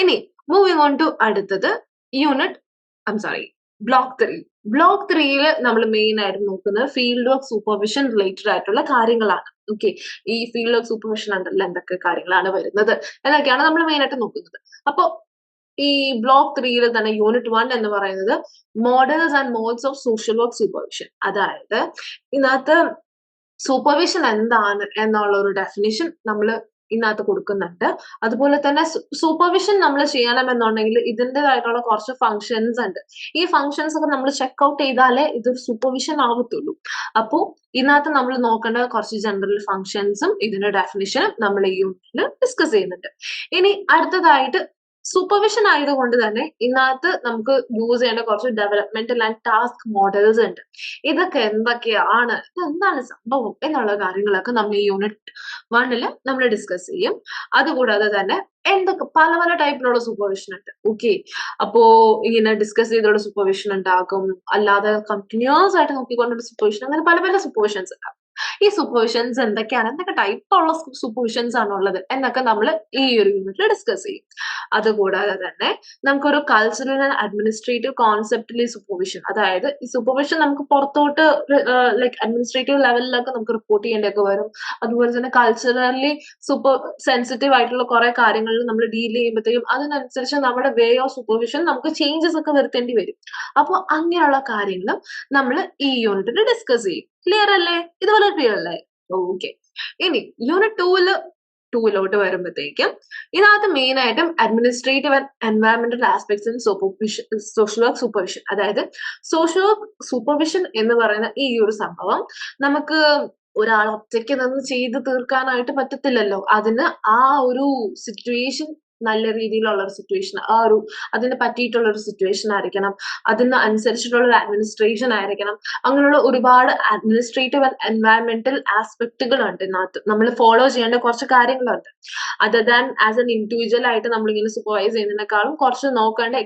ഇനി മൂവിങ് ഓൺ ടു അടുത്തത് unit I'm sorry block three block ത്രീയിൽ നമ്മൾ മെയിൻ ആയിട്ട് നോക്കുന്നത് ഫീൽഡ് വർക്ക് സൂപ്പർവിഷൻ റിലേറ്റഡ് ആയിട്ടുള്ള കാര്യങ്ങളാണ്. ഓക്കെ ഈ ഫീൽഡ് ഓഫ് സൂപ്പർവിഷൻ ഉണ്ടല്ലോ എന്തൊക്കെ കാര്യങ്ങളാണ് വരുന്നത്? എന്നൊക്കെയാണ് നമ്മൾ മെയിൻ ആയിട്ട് നോക്കുന്നത്. അപ്പൊ ഈ ബ്ലോക്ക് ത്രീയിൽ തന്നെ യൂണിറ്റ് വൺ എന്ന് പറയുന്നത് models and modes of social work supervision അതായത് ഇതിനകത്ത് സൂപ്പർവിഷൻ എന്താണ് എന്നുള്ള ഒരു ഡെഫിനേഷൻ നമ്മൾ ഇതിനകത്ത് കൊടുക്കുന്നുണ്ട്. അതുപോലെ തന്നെ സൂപ്പർവിഷൻ നമ്മൾ ചെയ്യണമെന്നുണ്ടെങ്കിൽ ഇതിന്റെതായിട്ടുള്ള കുറച്ച് ഫങ്ഷൻസ് ഉണ്ട്. ഈ ഫങ്ഷൻസ് ഒക്കെ നമ്മൾ ചെക്ക് ഔട്ട് ചെയ്താലേ ഇതൊരു സൂപ്പർവിഷൻ ആവത്തുള്ളൂ. അപ്പോൾ ഇതിനകത്ത് നമ്മൾ നോക്കേണ്ട കുറച്ച് ജനറൽ ഫങ്ഷൻസും ഇതിന്റെ ഡെഫിനിഷനും നമ്മൾ ഈ യൂണിറ്റിൽ ഡിസ്കസ് ചെയ്യുന്നുണ്ട്. ഇനി അടുത്തതായിട്ട് സൂപ്പർവിഷൻ ആയതുകൊണ്ട് തന്നെ ഇന്നത്ത് നമുക്ക് യൂസ് ചെയ്യേണ്ട കുറച്ച് ഡെവലപ്മെന്റൽ ആൻഡ് ടാസ്ക് മോഡൽസ് ഉണ്ട്. ഇതൊക്കെ എന്തൊക്കെയാണ്? എന്താണ് സംഭവം? എന്നുള്ള കാര്യങ്ങളൊക്കെ നമ്മൾ ഈ യൂണിറ്റ് വണ്ണിൽ നമ്മൾ ഡിസ്കസ് ചെയ്യും. അതുകൂടാതെ തന്നെ എന്തൊക്കെ പല പല ടൈപ്പിലുള്ള സൂപ്പർവിഷൻ ഉണ്ട്. ഓക്കെ അപ്പോ ഇങ്ങനെ ഡിസ്കസ് ചെയ്തുള്ള സൂപ്പർവിഷൻ ഉണ്ടാകും. അല്ലാതെ കണ്ടിന്യൂസ് ആയിട്ട് നോക്കിക്കൊണ്ടുള്ള സൂപ്പർവിഷൻ അങ്ങനെ പല പല സൂപ്പർവിഷൻസ് ഉണ്ടാകും. ഈ സൂപ്പർവിഷൻസ് എന്തൊക്കെയാണ്? എന്തൊക്കെ ടൈപ്പ് ഉള്ള സൂപ്പർവിഷൻസ് ഉള്ളത് എന്നൊക്കെ നമ്മൾ ഈ ഒരു യൂണിറ്റിൽ ഡിസ്കസ് ചെയ്യും. അതുകൂടാതെ തന്നെ നമുക്കൊരു കൾച്ചറൽ ആൻഡ് അഡ്മിനിസ്ട്രേറ്റീവ് കോൺസെപ്റ്റിലെ സൂപ്പർവിഷൻ അതായത് ഈ സൂപ്പർവിഷൻ നമുക്ക് പുറത്തോട്ട് ലൈക്ക് അഡ്മിനിസ്ട്രേറ്റീവ് ലെവലിലൊക്കെ നമുക്ക് റിപ്പോർട്ട് ചെയ്യേണ്ടതൊക്കെ വരും. അതുപോലെ തന്നെ കൾച്ചറലി സൂപ്പർ സെൻസിറ്റീവ് ആയിട്ടുള്ള കുറെ കാര്യങ്ങളിൽ നമ്മൾ ഡീൽ ചെയ്യുമ്പോഴത്തേക്കും അതിനനുസരിച്ച് നമ്മുടെ വേ ഓഫ് സൂപ്പർവിഷൻ നമുക്ക് ചേഞ്ചസ് ഒക്കെ വരുത്തേണ്ടി വരും. അപ്പോൾ അങ്ങനെയുള്ള കാര്യങ്ങളും നമ്മൾ ഈ യൂണിറ്റിൽ ഡിസ്കസ് ചെയ്യും. ക്ലിയർ അല്ലേ? ഇതുപോലെ ക്ലിയർ അല്ലേ? ഓക്കെ ഇനി യൂണിറ്റ് ടൂവിൽ ടൂവിലോട്ട് വരുമ്പോഴത്തേക്കും ഇതിനകത്ത് മെയിൻ ആയിട്ടും administrative and environmental aspects in social work supervision അതായത് സോഷ്യൽ വർക്ക് സൂപ്പർവിഷൻ എന്ന് പറയുന്ന ഈ ഒരു സംഭവം നമുക്ക് ഒരാൾ ഒറ്റയ്ക്ക് നിന്ന് ചെയ്ത് തീർക്കാനായിട്ട് പറ്റത്തില്ലല്ലോ. അതിന് ആ ഒരു സിറ്റുവേഷൻ നല്ല രീതിയിലുള്ള ഒരു സിറ്റുവേഷൻ ആ ഒരു അതിന് പറ്റിയിട്ടുള്ള ഒരു സിറ്റുവേഷൻ ആയിരിക്കണം. അതിന് അനുസരിച്ചിട്ടുള്ള ഒരു അഡ്മിനിസ്ട്രേഷൻ ആയിരിക്കണം. അങ്ങനെയുള്ള ഒരുപാട് അഡ്മിനിസ്ട്രേറ്റീവ് ആൻഡ് എൻവയറമെന്റൽ ആസ്പെക്ടുകൾ ഉണ്ട് ഇതിനകത്ത്. നമ്മൾ ഫോളോ ചെയ്യേണ്ട കുറച്ച് കാര്യങ്ങളുണ്ട്. Other than as an individual ആയിട്ട് നമ്മൾ ഇങ്ങനെ സൂപ്പർവൈസ് ചെയ്യുന്നതിനേക്കാളും കുറച്ച് നോക്കേണ്ട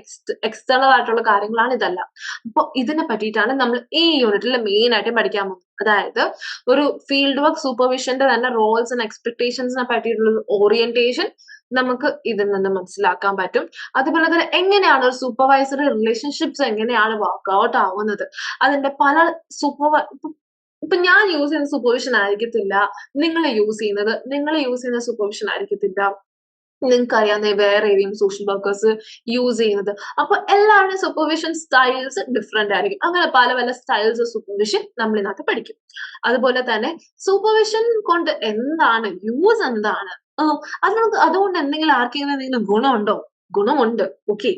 എക്സ്റ്റേണൽ ആയിട്ടുള്ള കാര്യങ്ങളാണ് ഇതെല്ലാം. അപ്പോൾ ഇതിനെ പറ്റിയിട്ടാണ് നമ്മൾ ഈ യൂണിറ്റിൽ മെയിൻ ആയിട്ട് പഠിക്കാൻ പോകുന്നത്. അതായത് ഒരു ഫീൽഡ് വർക്ക് സൂപ്പർവിഷന്റെ തന്നെ റോൾസ് ആൻഡ് എക്സ്പെക്ടേഷൻസിനെ പറ്റിയിട്ടുള്ള ഓറിയന്റേഷൻ നമുക്ക് ഇതിൽ നിന്ന് മനസ്സിലാക്കാൻ പറ്റും. അതുപോലെ തന്നെ എങ്ങനെയാണ് ഒരു സൂപ്പർവൈസറി റിലേഷൻഷിപ്സ് എങ്ങനെയാണ് വർക്ക്ഔട്ട് ആവുന്നത്? അതിന്റെ പല സൂപ്പർവൈ ഇപ്പൊ ഞാൻ യൂസ് ചെയ്യുന്ന സൂപ്പർവിഷൻ ആയിരിക്കത്തില്ല. നിങ്ങൾ യൂസ് ചെയ്യുന്നത് നിങ്ങൾ യൂസ് ചെയ്യുന്ന സൂപ്പർവിഷൻ ആയിരിക്കത്തില്ല. നിങ്ങൾക്ക് അറിയാവുന്ന വേറെ ഏതെങ്കിലും സോഷ്യൽ വർക്കേഴ്സ് യൂസ് ചെയ്യുന്നത്. അപ്പൊ എല്ലാവരുടെയും സൂപ്പർവിഷൻ സ്റ്റൈൽസ് ഡിഫറെന്റ് ആയിരിക്കും. അങ്ങനെ പല പല സ്റ്റൈൽസ് സൂപ്പർവിഷൻ നമ്മൾ ഇതിനകത്ത് പഠിക്കും. അതുപോലെ തന്നെ സൂപ്പർവിഷൻ കൊണ്ട് എന്താണ് യൂസ് എന്താണ് അത് നമുക്ക് അതുകൊണ്ട് എന്തെങ്കിലും ആർക്കെങ്കിലും എന്തെങ്കിലും ഗുണമുണ്ടോ? ഗുണമുണ്ട്. ഓക്കെ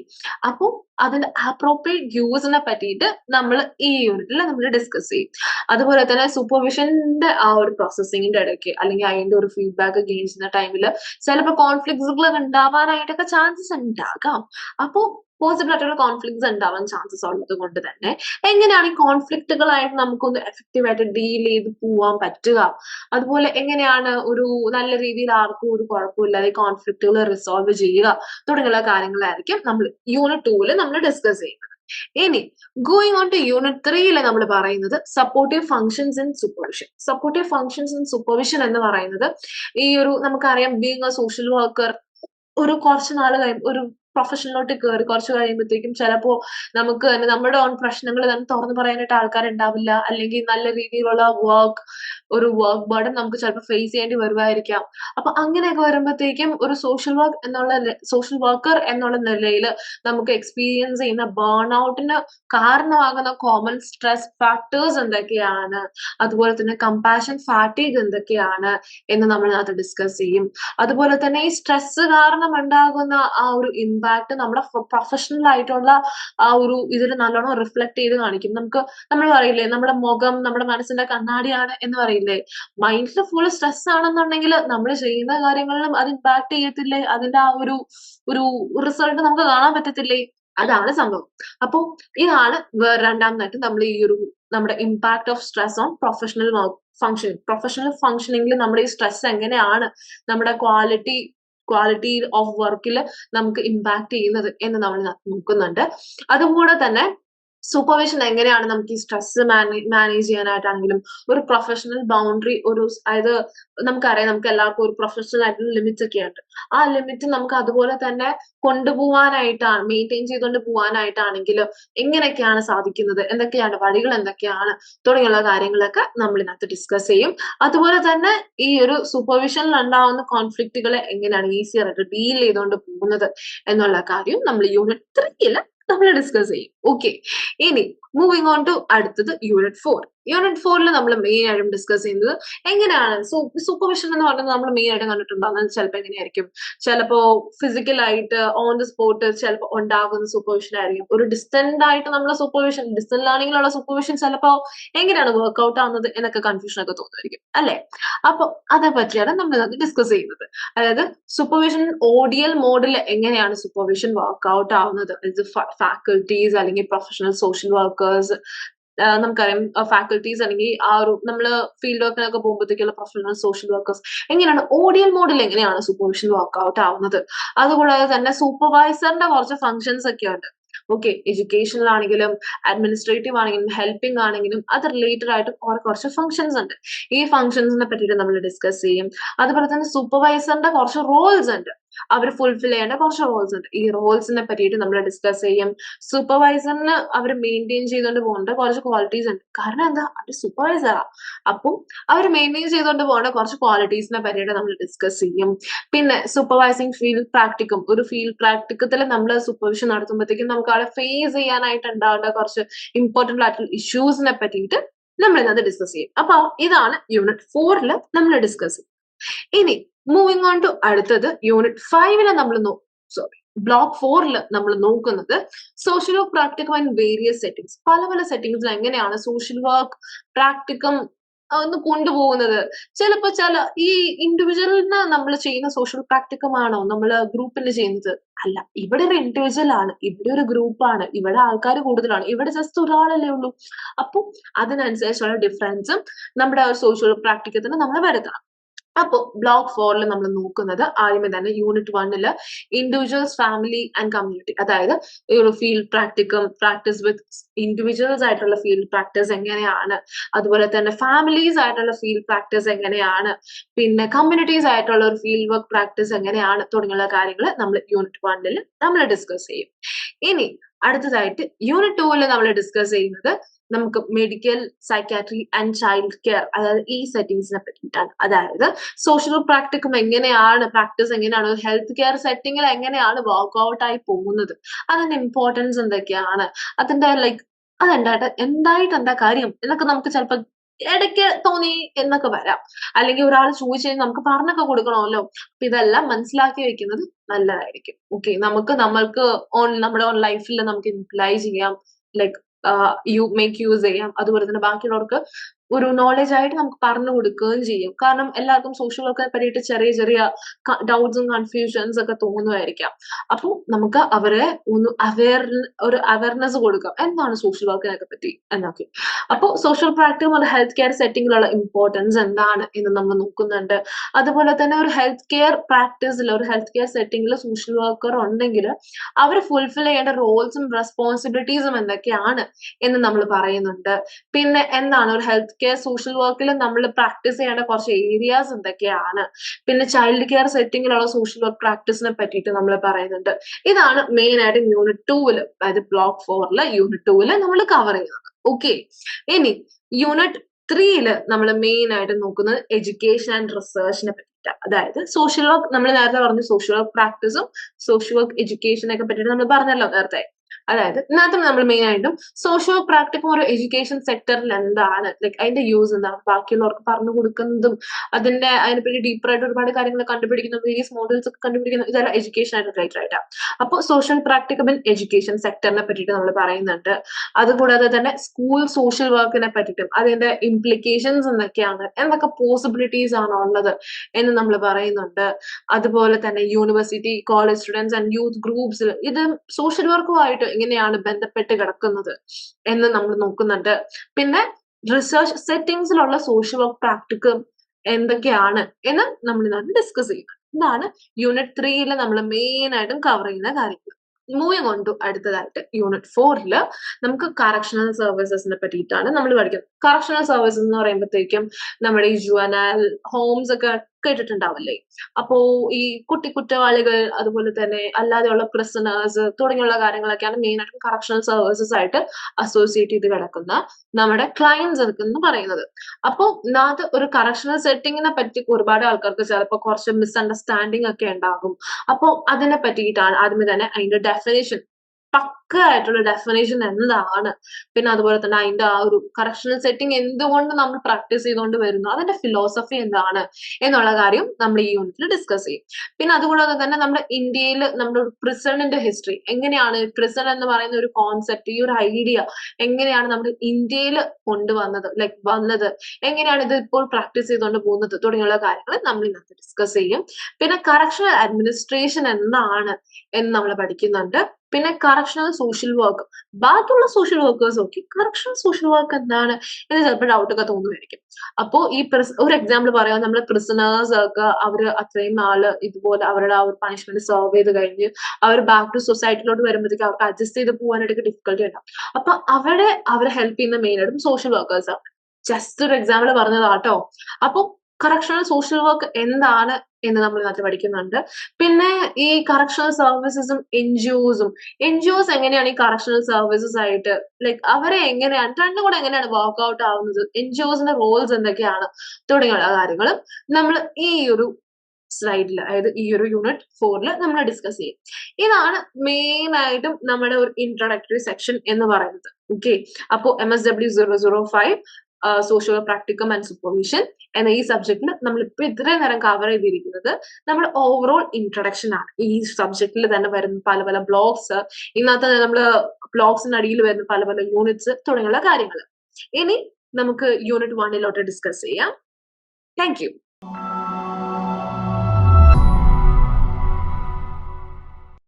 അപ്പൊ അതിന്റെ അപ്രോപ്രിയേറ്റ് യൂസിനെ പറ്റിയിട്ട് നമ്മൾ ഈ യൂണിറ്റിൽ നമ്മൾ ഡിസ്കസ് ചെയ്യും. അതുപോലെ തന്നെ സൂപ്പർവിഷന്റെ ആ ഒരു പ്രോസസ്സിങ്ങിന്റെ ഇടയ്ക്ക് അല്ലെങ്കിൽ അതിന്റെ ഒരു ഫീഡ്ബാക്ക് ഗെയിൻ ചെയ്യുന്ന ടൈമിൽ ചിലപ്പോൾ കോൺഫ്ലിക്ട്സുകൾ ഉണ്ടാവാനായിട്ടൊക്കെ ചാൻസസ് ഉണ്ടാകാം. അപ്പോ പോസിബിൾ ആയിട്ടുള്ള കോൺഫ്ലിക്ട്സ് ഉണ്ടാവാൻ ചാൻസസ് ഉള്ളത് കൊണ്ട് തന്നെ എങ്ങനെയാണ് ഈ കോൺഫ്ലിക്റ്റുകളായിട്ട് നമുക്കൊന്ന് എഫക്റ്റീവ് ആയിട്ട് ഡീൽ ചെയ്ത് പോവാൻ പറ്റുക? അതുപോലെ എങ്ങനെയാണ് ഒരു നല്ല രീതിയിൽ ആർക്കും ഒരു കുഴപ്പമില്ലാതെ കോൺഫ്ലിക്റ്റുകൾ റിസോൾവ് ചെയ്യുക? തുടങ്ങിയുള്ള കാര്യങ്ങളായിരിക്കും നമ്മൾ യൂണിറ്റ് ടൂവിൽ നമ്മൾ ഡിസ്കസ് ചെയ്യുന്നത്. ഇനി ഗോയിങ് ഓൺ ടു യൂണിറ്റ് ത്രീയിൽ നമ്മൾ പറയുന്നത് supportive functions in supervision supportive functions in supervision എന്ന് പറയുന്നത് ഈ ഒരു നമുക്കറിയാം ബീങ് എ സോഷ്യൽ വർക്കർ ഒരു കുറച്ച് നാൾ കഴിയുമ്പോൾ ഒരു പ്രൊഫഷനിലോട്ട് കയറി കുറച്ച് കഴിയുമ്പോഴത്തേക്കും ചിലപ്പോ നമുക്ക് തന്നെ നമ്മുടെ ഓൺ പ്രശ്നങ്ങൾ തന്നെ തുറന്നു പറയാനായിട്ട് ആൾക്കാരുണ്ടാവില്ല. അല്ലെങ്കിൽ നല്ല രീതിയിലുള്ള വർക്ക് ഒരു വർക്ക് ബർഡൻ നമുക്ക് ചിലപ്പോൾ ഫേസ് ചെയ്യേണ്ടി വരുമായിരിക്കാം അപ്പൊ അങ്ങനെയൊക്കെ വരുമ്പോഴത്തേക്കും ഒരു സോഷ്യൽ വർക്ക് എന്നുള്ള സോഷ്യൽ വർക്കർ എന്നുള്ള നിലയിൽ നമുക്ക് എക്സ്പീരിയൻസ് ചെയ്യുന്ന ബേൺ ഔട്ടിന് കാരണമാകുന്ന കോമൺ സ്ട്രെസ് ഫാക്ടേഴ്സ് എന്തൊക്കെയാണ്? അതുപോലെ തന്നെ കമ്പാഷൻ ഫാറ്റീഗ് എന്തൊക്കെയാണ് എന്ന് നമ്മൾ അത് ഡിസ്കസ് ചെയ്യും. അതുപോലെ തന്നെ ഈ സ്ട്രെസ് കാരണം ഉണ്ടാകുന്ന ആ ഒരു ഇമ്പാക്ട് നമ്മുടെ പ്രൊഫഷണൽ ആയിട്ടുള്ള ആ ഒരു ഇതിൽ നല്ലോണം റിഫ്ലക്ട് ചെയ്ത് കാണിക്കും. നമുക്ക് നമ്മൾ പറയില്ലേ നമ്മുടെ മുഖം നമ്മുടെ മനസ്സിന്റെ കണ്ണാടിയാണ് എന്ന് പറയില്ലേ മൈൻഡിൽ ഫുൾ സ്ട്രെസ് ആണെന്നുണ്ടെങ്കിൽ നമ്മൾ ചെയ്യുന്ന കാര്യങ്ങളിലും അത് ഇമ്പാക്ട് ചെയ്യത്തില്ലേ? അതിന്റെ ആ ഒരു ഒരു റിസൾട്ട് നമുക്ക് കാണാൻ പറ്റത്തില്ലേ? അതാണ് സംഭവം. അപ്പോ ഇതാണ് രണ്ടാമതായിട്ട് നമ്മൾ ഈ ഒരു നമ്മുടെ impact of stress on professional function professional ഫങ്ഷനിങ്ങിൽ നമ്മുടെ ഈ സ്ട്രെസ് എങ്ങനെയാണ് നമ്മുടെ ക്വാളിറ്റി ക്വാളിറ്റി ഓഫ് വർക്കിൽ നമുക്ക് ഇമ്പാക്ട് ചെയ്യുന്നത് എന്ന് നമ്മൾ നോക്കുന്നുണ്ട്. അതുകൂടെ തന്നെ സൂപ്പർവിഷൻ എങ്ങനെയാണ് നമുക്ക് ഈ സ്ട്രെസ് മാനേജ് ചെയ്യാനായിട്ടാണെങ്കിലും ഒരു പ്രൊഫഷണൽ ബൗണ്ടറി ഒരു അതായത് നമുക്കറിയാം നമുക്ക് എല്ലാവർക്കും ഒരു പ്രൊഫഷണൽ ആയിട്ടുള്ള ലിമിറ്റ്സ് ഒക്കെ ഉണ്ട്. ആ ലിമിറ്റ് നമുക്ക് അതുപോലെ തന്നെ കൊണ്ടുപോകാനായിട്ടാണ് മെയിന്റെയിൻ ചെയ്തുകൊണ്ട് പോകാനായിട്ടാണെങ്കിലും എങ്ങനെയൊക്കെയാണ് സാധിക്കുന്നത് എന്തൊക്കെയാണ് വഴികൾ എന്തൊക്കെയാണ് തുടങ്ങിയുള്ള കാര്യങ്ങളൊക്കെ നമ്മൾ ഇതിനകത്ത് ഡിസ്കസ് ചെയ്യും. അതുപോലെ തന്നെ ഈ ഒരു സൂപ്പർവിഷനിൽ ഉണ്ടാവുന്ന കോൺഫ്ലിക്റ്റുകളെ എങ്ങനെയാണ് ഈസിയർ ആയിട്ട് ഡീൽ ചെയ്തുകൊണ്ട് പോകുന്നത് എന്നുള്ള കാര്യം നമ്മൾ യൂണിറ്റ് ത്രീയിൽ നമ്മൾ ഡിസ്കസ് ചെയ്യും. ഓക്കെ ഇനി മൂവിങ് ഓൺ ടു അടുത്തത് യൂണിറ്റ് ഫോർ യൂണിറ്റ് ഫോറിൽ നമ്മൾ മെയിൻ ആയിട്ടും ഡിസ്കസ് ചെയ്യുന്നത് എങ്ങനെയാണ്? സൂപ്പർവിഷൻ എന്ന് പറയുന്നത് നമ്മൾ മെയിൻ ആയിട്ട് കണ്ടിട്ടുണ്ടാകുന്നത് ചിലപ്പോൾ എങ്ങനെയായിരിക്കും? ചിലപ്പോ ഫിസിക്കലായിട്ട് ഓൺ ദി സ്പോട്ട് ചിലപ്പോൾ ഉണ്ടാകുന്ന സൂപ്പർവിഷൻ ആയിരിക്കും. ഒരു ഡിസ്റ്റന്റ് ആയിട്ട് നമ്മൾ സൂപ്പർവിഷൻ ഡിസ്റ്റന്റ് ലേണിംഗിലുള്ള സൂപ്പർവിഷൻ ചിലപ്പോൾ എങ്ങനെയാണ് വർക്ക്ഔട്ട് ആവുന്നത് എന്നൊക്കെ കൺഫ്യൂഷൻ ഒക്കെ തോന്നുമായിരിക്കും. അല്ലെ? അപ്പൊ അതേ പറ്റിയാണ് നമ്മൾ ഡിസ്കസ് ചെയ്യുന്നത്. അതായത് സൂപ്പർവിഷൻ ഓഡിയൽ മോഡിൽ എങ്ങനെയാണ് സൂപ്പർവിഷൻ വർക്ക്ഔട്ട് ആവുന്നത്? ഫാക്കൽറ്റീസ് അല്ലെങ്കിൽ പ്രൊഫഷണൽ സോഷ്യൽ വർക്കേഴ്സ് നമുക്കറിയാം ഫാക്കൽറ്റീസ് അല്ലെങ്കിൽ ആ ഒരു നമ്മൾ ഫീൽഡ് വർക്കിനൊക്കെ പോകുമ്പോഴത്തേക്കുള്ള പ്രൊഫഷണൽ സോഷ്യൽ വർക്കേഴ്സ് എങ്ങനെയാണ് ഓഡിയൽ മോഡിൽ എങ്ങനെയാണ് സൂപ്പർവിഷൻ വർക്ക്ഔട്ട് ആവുന്നത്? അതുകൂടാതെ തന്നെ സൂപ്പർവൈസറിന്റെ കുറച്ച് ഫങ്ഷൻസ് ഒക്കെ ഉണ്ട്. ഓക്കെ എഡ്യൂക്കേഷനിൽ ആണെങ്കിലും അഡ്മിനിസ്ട്രേറ്റീവ് ആണെങ്കിലും ഹെൽപ്പിംഗ് ആണെങ്കിലും അത് റിലേറ്റഡ് ആയിട്ട് കുറെ കുറച്ച് ഫങ്ഷൻസ് ഉണ്ട്. ഈ ഫങ്ഷൻസിനെ പറ്റിയിട്ട് നമ്മൾ ഡിസ്കസ് ചെയ്യും. അതുപോലെ തന്നെ സൂപ്പർവൈസറിന്റെ കുറച്ച് റോൾസ് ഉണ്ട്. അവർ ഫുൾഫിൽ ചെയ്യേണ്ട കുറച്ച് റോൾസ് ഉണ്ട്. ഈ റോൾസിനെ പറ്റിയിട്ട് നമ്മൾ ഡിസ്കസ് ചെയ്യും. സൂപ്പർവൈസറിന് അവർ മെയിന്റെയിൻ ചെയ്തുകൊണ്ട് പോകേണ്ട കുറച്ച് ക്വാളിറ്റീസ് ഉണ്ട്. കാരണം എന്താ? അവർ സൂപ്പർവൈസറാ അപ്പം അവർ മെയിന്റെയിൻ ചെയ്തുകൊണ്ട് പോകേണ്ട കുറച്ച് ക്വാളിറ്റീസിനെ പറ്റിയിട്ട് നമ്മൾ ഡിസ്കസ് ചെയ്യും. പിന്നെ സൂപ്പർവൈസിങ് ഫീൽഡ് പ്രാക്ടിക്കും ഒരു ഫീൽഡ് പ്രാക്ടിക്കത്തിൽ നമ്മൾ സൂപ്പർവിഷൻ നടത്തുമ്പോഴത്തേക്കും നമുക്ക് അവിടെ ഫേസ് ചെയ്യാനായിട്ട് ഉണ്ടാവേണ്ട കുറച്ച് ഇമ്പോർട്ടന്റ് ആയിട്ടുള്ള ഇഷ്യൂസിനെ പറ്റിയിട്ട് നമ്മൾ ഇന്നത് ഡിസ്കസ് ചെയ്യും. അപ്പൊ ഇതാണ് യൂണിറ്റ് ഫോറിൽ നമ്മൾ ഡിസ്കസ് ചെയ്യും. ഇനി മൂവിങ് ഓൺ ടു അടുത്തത് യൂണിറ്റ് ഫൈവിൽ നമ്മൾ സോറി ബ്ലോക്ക് ഫോറിൽ നമ്മൾ നോക്കുന്നത് social work practicum and various settings പല പല സെറ്റിംഗ്സിൽ എങ്ങനെയാണ് സോഷ്യൽ വർക്ക് പ്രാക്ടിക്കം ഒന്ന് കൊണ്ടുപോകുന്നത്. ചിലപ്പോ ചില ഈ ഇൻഡിവിജ്വലിന് നമ്മൾ ചെയ്യുന്ന സോഷ്യൽ പ്രാക്ടിക്കമാണോ നമ്മൾ ഗ്രൂപ്പിൽ ചെയ്യുന്നത്? അല്ല ഇവിടെ ഒരു ഇൻഡിവിജ്വൽ ആണ് ഇവിടെ ഒരു ഗ്രൂപ്പാണ് ഇവിടെ ആൾക്കാർ കൂടുതലാണ് ഇവിടെ ജസ്റ്റ് ഒരാളല്ലേ ഉള്ളൂ. അപ്പൊ അതിനനുസരിച്ചുള്ള ഡിഫറൻസും നമ്മുടെ സോഷ്യൽ പ്രാക്ടിക്കത്തിന് നമ്മൾ വരുത്തണം. അപ്പോൾ ബ്ലോക്ക് ഫോറിൽ നമ്മൾ നോക്കുന്നത് ആദ്യമേ തന്നെ യൂണിറ്റ് വണ്ണിൽ ഇൻഡിവിജ്വൽസ് ഫാമിലി ആൻഡ് കമ്മ്യൂണിറ്റി അതായത് ഒരു ഫീൽഡ് പ്രാക്ടിക്കും പ്രാക്ടീസ് വിത്ത് ഇൻഡിവിജ്വൽസ് ആയിട്ടുള്ള ഫീൽഡ് പ്രാക്ടീസ് എങ്ങനെയാണ്? അതുപോലെ തന്നെ ഫാമിലീസ് ആയിട്ടുള്ള ഫീൽഡ് പ്രാക്ടീസ് എങ്ങനെയാണ്? പിന്നെ കമ്മ്യൂണിറ്റീസ് ആയിട്ടുള്ള ഒരു ഫീൽഡ് വർക്ക് പ്രാക്ടീസ് എങ്ങനെയാണ്? തുടങ്ങിയുള്ള കാര്യങ്ങൾ നമ്മൾ യൂണിറ്റ് വണ്ണിൽ നമ്മൾ ഡിസ്കസ് ചെയ്യും. ഇനി അടുത്തതായിട്ട് യൂണിറ്റ് ടൂവിൽ നമ്മൾ ഡിസ്കസ് ചെയ്യുന്നത് നമുക്ക് medical psychiatry and child care അതായത് ഈ സെറ്റിങ്സിനെ പറ്റിയിട്ടാണ്. അതായത് സോഷ്യൽ പ്രാക്ടിക്കും എങ്ങനെയാണ് പ്രാക്ടീസ് എങ്ങനെയാണ് ഹെൽത്ത് കെയർ സെറ്റിംഗിൽ എങ്ങനെയാണ് വർക്ക്ഔട്ട് ആയി പോകുന്നത് അതിന്റെ ഇമ്പോർട്ടൻസ് എന്തൊക്കെയാണ് അതിന്റെ ലൈക്ക് അതെന്തായിട്ട് എന്തായിട്ട് എന്താ കാര്യം എന്നൊക്കെ നമുക്ക് ചിലപ്പോൾ ഇടയ്ക്ക് തോന്നി എന്നൊക്കെ വരാം. അല്ലെങ്കിൽ ഒരാൾ ചോദിച്ചു കഴിഞ്ഞാൽ നമുക്ക് പറഞ്ഞൊക്കെ കൊടുക്കണമല്ലോ. അപ്പൊ ഇതെല്ലാം മനസ്സിലാക്കി വെക്കുന്നത് നല്ലതായിരിക്കും. ഓക്കെ നമുക്ക് നമ്മൾക്ക് ഓൺ നമ്മുടെ ഓൺ ലൈഫിൽ നമുക്ക് ഇംപ്ലൈ ചെയ്യാം. ലൈക്ക് യു മേക്ക് യൂസ് ചെയ്യാം. അതുപോലെ തന്നെ ബാക്കിയുള്ളവർക്ക് ഒരു നോളജ് ആയിട്ട് നമുക്ക് പറഞ്ഞു കൊടുക്കുകയും ചെയ്യും. കാരണം എല്ലാവർക്കും സോഷ്യൽ വർക്കിനെ പറ്റിയിട്ട് ചെറിയ ചെറിയ ഡൗട്ട്സും കൺഫ്യൂഷൻസ് ഒക്കെ തോന്നുമായിരിക്കാം അപ്പോൾ നമുക്ക് അവരെ ഒന്ന് അവയർ ഒരു അവയർനെസ് കൊടുക്കാം. എന്താണ് സോഷ്യൽ വർക്കിനൊക്കെ പറ്റി എന്നൊക്കെ. അപ്പോൾ സോഷ്യൽ പ്രാക്ടിക്കും ഒരു ഹെൽത്ത് കെയർ സെറ്റിംഗിലുള്ള ഇമ്പോർട്ടൻസ് എന്താണ് എന്ന് നമ്മൾ നോക്കുന്നുണ്ട്. അതുപോലെ തന്നെ ഒരു ഹെൽത്ത് കെയർ പ്രാക്ടീസിൽ ഒരു ഹെൽത്ത് കെയർ സെറ്റിംഗിൽ സോഷ്യൽ വർക്കർ ഉണ്ടെങ്കിൽ അവർ ഫുൾഫിൽ ചെയ്യേണ്ട റോൾസും റെസ്പോൺസിബിലിറ്റീസും എന്തൊക്കെയാണ് എന്ന് നമ്മൾ പറയുന്നുണ്ട്. പിന്നെ എന്താണ് ഒരു ഹെൽത്ത് കെയർ സോഷ്യൽ വർക്കിൽ നമ്മൾ പ്രാക്ടീസ് ചെയ്യേണ്ട കുറച്ച് ഏരിയാസ് എന്തൊക്കെയാണ്? പിന്നെ ചൈൽഡ് കെയർ സെറ്റിംഗിലുള്ള സോഷ്യൽ വർക്ക് പ്രാക്ടീസിനെ പറ്റിയിട്ട് നമ്മൾ പറയുന്നുണ്ട്. ഇതാണ് മെയിൻ ആയിട്ട് യൂണിറ്റ് ടൂവിൽ അതായത് ബ്ലോക്ക് ഫോറിൽ യൂണിറ്റ് ടൂവിൽ നമ്മൾ കവർ ചെയ്യുന്നത്. ഓക്കെ ഇനി യൂണിറ്റ് ത്രീയിൽ നമ്മൾ മെയിൻ ആയിട്ട് നോക്കുന്നത് എഡ്യൂക്കേഷൻ ആൻഡ് റിസർച്ചിനെ പറ്റിയിട്ട്. അതായത് സോഷ്യൽ വർക്ക് നമ്മൾ നേരത്തെ പറഞ്ഞു സോഷ്യൽ വർക്ക് പ്രാക്ടീസും സോഷ്യൽ വർക്ക് എഡ്യൂക്കേഷനൊക്കെ പറ്റിയിട്ട് നമ്മൾ പറഞ്ഞല്ലോ നേരത്തെ. അതായത് ഇതിനകത്ത് നമ്മൾ മെയിൻ ആയിട്ടും സോഷ്യോ പ്രാക്ടിക്കും ഒരു എഡ്യൂക്കേഷൻ സെക്ടറിൽ എന്താണ്? ലൈക്ക് അതിന്റെ യൂസ് എന്താണ്? ബാക്കിയുള്ളവർക്ക് പറഞ്ഞു കൊടുക്കുന്നതും അതിന്റെ അതിനെപ്പറ്റി ഡീപ്പർ ആയിട്ട് ഒരുപാട് കാര്യങ്ങൾ കണ്ടുപിടിക്കുന്ന വേരിയസ് മോഡൽസ് ഒക്കെ കണ്ടുപിടിക്കുന്ന ഇതെല്ലാം എഡ്യൂക്കേഷൻ ആയിട്ട് റിലേറ്റഡ് ആയിട്ടാണ് അപ്പോൾ സോഷ്യൽ പ്രാക്ടിക്കബിൾ എഡ്യൂക്കേഷൻ സെക്ടറിനെ പറ്റിയിട്ട് നമ്മൾ പറയുന്നുണ്ട്. അതുകൂടാതെ തന്നെ സ്കൂൾ സോഷ്യൽ വർക്കിനെ പറ്റിയിട്ടും അതിന്റെ ഇംപ്ലിക്കേഷൻസ് എന്തൊക്കെയാണ്? എന്തൊക്കെ പോസിബിലിറ്റീസ് ആണ് ഉള്ളത് എന്ന് നമ്മൾ പറയുന്നുണ്ട്. അതുപോലെ തന്നെ university college students and youth ഗ്രൂപ്പ്സിൽ ഇത് സോഷ്യൽ വർക്കുമായിട്ട് എങ്ങനെയാണ് ബന്ധപ്പെട്ട് കിടക്കുന്നത് എന്ന് നമ്മൾ നോക്കുന്നുണ്ട്. പിന്നെ റിസർച്ച് സെറ്റിംഗ്സിലുള്ള സോഷ്യൽ വർക്ക് പ്രാക്ടിക്കും എന്തൊക്കെയാണ് എന്ന് നമ്മൾ ഇന്നാണ് ഡിസ്കസ് ചെയ്യുന്നത് ഇതാണ് യൂണിറ്റ് ത്രീയിൽ നമ്മൾ മെയിൻ ആയിട്ടും കവർ ചെയ്യുന്ന കാര്യങ്ങൾ. മൂവിങ് ഓൺ ടു അടുത്തതായിട്ട് യൂണിറ്റ് ഫോറിൽ നമുക്ക് കറക്ഷണൽ സർവീസസിനെ പറ്റിയിട്ടാണ് നമ്മൾ പഠിക്കുന്നത്. കറക്ഷണൽ സർവീസസ് എന്ന് പറയുമ്പോഴത്തേക്കും നമ്മുടെ ഈ ജുവനാൽ ഹോംസ് ഒക്കെ കേട്ടിട്ടുണ്ടാവില്ലേ? അപ്പോ ഈ കുട്ടി കുറ്റവാളികൾ അതുപോലെ തന്നെ അല്ലാതെയുള്ള പ്രിസണേഴ്സ് തുടങ്ങിയുള്ള കാര്യങ്ങളൊക്കെയാണ് മെയിൻ ആയിട്ട് കറക്ഷണൽ സർവീസസ് ആയിട്ട് അസോസിയേറ്റ് ചെയ്ത് കിടക്കുന്ന നമ്മുടെ ക്ലയൻസ് എന്ന് പറയുന്നത്. അപ്പോൾ അത് ഒരു കറക്ഷണൽ സെറ്റിങ്ങിനെ പറ്റി ഒരുപാട് ആൾക്കാർക്ക് ചിലപ്പോൾ കുറച്ച് മിസ്അണ്ടർസ്റ്റാൻഡിങ് ഒക്കെ ഉണ്ടാകും. അപ്പോ അതിനെ പറ്റിയിട്ടാണ് ആദ്യമേ തന്നെ അതിന്റെ ഡെഫിനേഷൻ പക്ക ആയിട്ടുള്ള ഡെഫിനേഷൻ എന്താണ്? പിന്നെ അതുപോലെ തന്നെ അതിന്റെ ആ ഒരു കറക്ഷണൽ സെറ്റിംഗ് എന്തുകൊണ്ട് നമ്മൾ പ്രാക്ടീസ് ചെയ്തുകൊണ്ട് വരുന്നു? അതിന്റെ ഫിലോസഫി എന്താണ്? എന്നുള്ള കാര്യം നമ്മൾ ഈ യൂണിറ്റിൽ ഡിസ്കസ് ചെയ്യും. പിന്നെ അതുകൂടാതെ തന്നെ നമ്മുടെ ഇന്ത്യയിൽ നമ്മുടെ പ്രിസണിന്റെ ഹിസ്റ്ററി എങ്ങനെയാണ്? പ്രിസൺ എന്ന് പറയുന്ന ഒരു കോൺസെപ്റ്റ് ഈ ഒരു ഐഡിയ എങ്ങനെയാണ് നമ്മുടെ ഇന്ത്യയിൽ കൊണ്ടുവന്നത്? ലൈക്ക് വന്നത്. എങ്ങനെയാണ് ഇത് ഇപ്പോൾ പ്രാക്ടീസ് ചെയ്തുകൊണ്ട് പോകുന്നത്? തുടങ്ങിയുള്ള കാര്യങ്ങൾ നമ്മൾ ഇന്നത്തെ ഡിസ്കസ് ചെയ്യും. പിന്നെ കറക്ഷണൽ അഡ്മിനിസ്ട്രേഷൻ എന്താണ് എന്ന് നമ്മൾ പഠിക്കുന്നുണ്ട്. പിന്നെ കറക്ഷണൽ സോഷ്യൽ വർക്ക് ബാക്കിയുള്ള social workers okay correctional social work എന്താണ്? എന്ന് ചിലപ്പോൾ ഡൗട്ട് ഒക്കെ തോന്നുമായിരിക്കും. അപ്പോ ഈ ഒരു എക്സാമ്പിൾ പറയാം. നമ്മൾ പ്രിസണേഴ്സ് ഒക്കെ അവർ അത്രയും നാൾ ഇതുപോലെ അവരുടെ ആ ഒരു പണിഷ്മെന്റ് സെർവ് ചെയ്ത് കഴിഞ്ഞ് അവർ ബാക്ക് ടു സൊസൈറ്റിയിലോട്ട് വരുമ്പോഴത്തേക്ക് അവർക്ക് അഡ്ജസ്റ്റ് ചെയ്ത് പോകാനായിട്ട് ഡിഫിക്കൽട്ടി ഉണ്ടാവും. അപ്പൊ അവരെ അവരെ ഹെൽപ്പ് ചെയ്യുന്ന മെയിൻ ആയിട്ടും സോഷ്യൽ വർക്കേഴ്സ് ആണ്. ജസ്റ്റ് ഒരു എക്സാമ്പിൾ പറഞ്ഞതാട്ടോ. അപ്പൊ കറക്ഷണൽ സോഷ്യൽ വർക്ക് എന്താണ് എന്ന് നമ്മൾ ഇതിനകത്ത് പഠിക്കുന്നുണ്ട്. പിന്നെ ഈ കറക്ഷണൽ സർവീസസും എൻ ജി ഒസും എൻ ജി ഒസ് എങ്ങനെയാണ് ഈ കറക്ഷണൽ സർവീസസ് ആയിട്ട് ലൈക്ക് അവരെ എങ്ങനെയാണ് രണ്ടും കൂടെ എങ്ങനെയാണ് വർക്ക്ഔട്ട് ആവുന്നത് എൻ ജി ഒസിന്റെ റോൾസ് എന്തൊക്കെയാണ് തുടങ്ങിയുള്ള കാര്യങ്ങളും നമ്മൾ ഈ ഒരു സ്ലൈഡിൽ അതായത് ഈ ഒരു യൂണിറ്റ് ഫോറിൽ നമ്മൾ ഡിസ്കസ് ചെയ്യും. ഇതാണ് മെയിൻ ആയിട്ടും നമ്മുടെ ഒരു ഇൻട്രൊഡക്ടറി സെക്ഷൻ എന്ന് പറയുന്നത്. ഓക്കെ അപ്പോൾ M S W zero zero five socio practicum and supervision എന്ന ഈ സബ്ജക്റ്റിൽ നമ്മൾ ഇപ്പൊ ഇത്രയും നേരം കവർ ചെയ്തിരിക്കുന്നത് നമ്മൾ ഓവറോൾ ഇൻട്രഡക്ഷൻ ആണ്. ഈ സബ്ജക്റ്റിൽ തന്നെ വരുന്ന പല പല ബ്ലോഗ്സ് ഇന്നത്തെ നമ്മൾ ബ്ലോഗ്സിന് അടിയിൽ വരുന്ന പല പല യൂണിറ്റ്സ് തുടങ്ങിയുള്ള കാര്യങ്ങൾ ഇനി നമുക്ക് യൂണിറ്റ് വണ്ണിലോട്ട് ഡിസ്കസ് ചെയ്യാം. Thank you